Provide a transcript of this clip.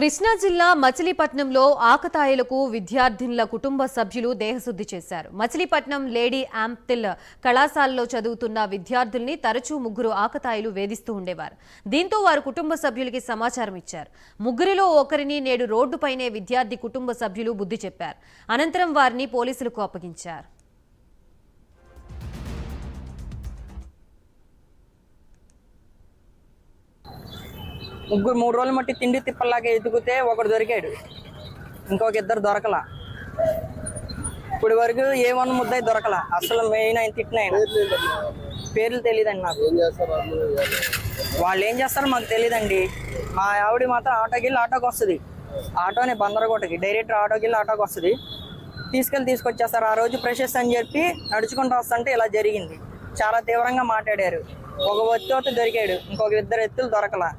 కృష్ణా జిల్లా మచిలీపట్నంలో ఆకతాయిలకు విద్యార్థినుల కుటుంబ సభ్యులు దేహశుద్ధి చేశారు. మచిలీపట్నం లేడీ ఆంప్తిల్ కళాశాలలో చదువుతున్న విద్యార్థుల్ని తరచూ ముగ్గురు ఆకతాయిలు వేధిస్తూ ఉండేవారు. దీంతో వారు కుటుంబ సభ్యులకి సమాచారం ఇచ్చారు. ముగ్గురిలో ఒకరిని నేడు రోడ్డుపైనే విద్యార్థి కుటుంబ సభ్యులు బుద్ధి చెప్పారు. అనంతరం వారిని పోలీసులకు అప్పగించారు. ముగ్గురు మూడు రోజులు మట్టి తిండి తిప్పలాగా ఎదుగుతే ఒకడు దొరికాడు. ఇంకొక ఇద్దరు దొరకలా. ఇప్పుడు వరకు ఏ వన్ ముద్దాయి దొరకలా. అసలు మెయిన్ ఆయన తిట్టిన పేర్లు తెలియదండి నాకు. వాళ్ళు? ఏం చేస్తారో మాకు తెలియదండి మా ఆవిడ మాత్రం ఆటోకి వెళ్ళి ఆటోకి వస్తుంది. ఆటోని బందరకోటకి డైరెక్ట్ ఆటోకి వెళ్ళి ఆటోకి వస్తుంది. తీసుకెళ్ళి తీసుకొచ్చేస్తారు. ఆ రోజు ఫ్రెషెస్ అని చెప్పి నడుచుకుంటూ వస్తుంటే ఇలా జరిగింది. చాలా తీవ్రంగా మాట్లాడారు. ఒక వ్యక్తి దొరికాడు. ఇంకొక ఇద్దరు ఎత్తులు దొరకలా.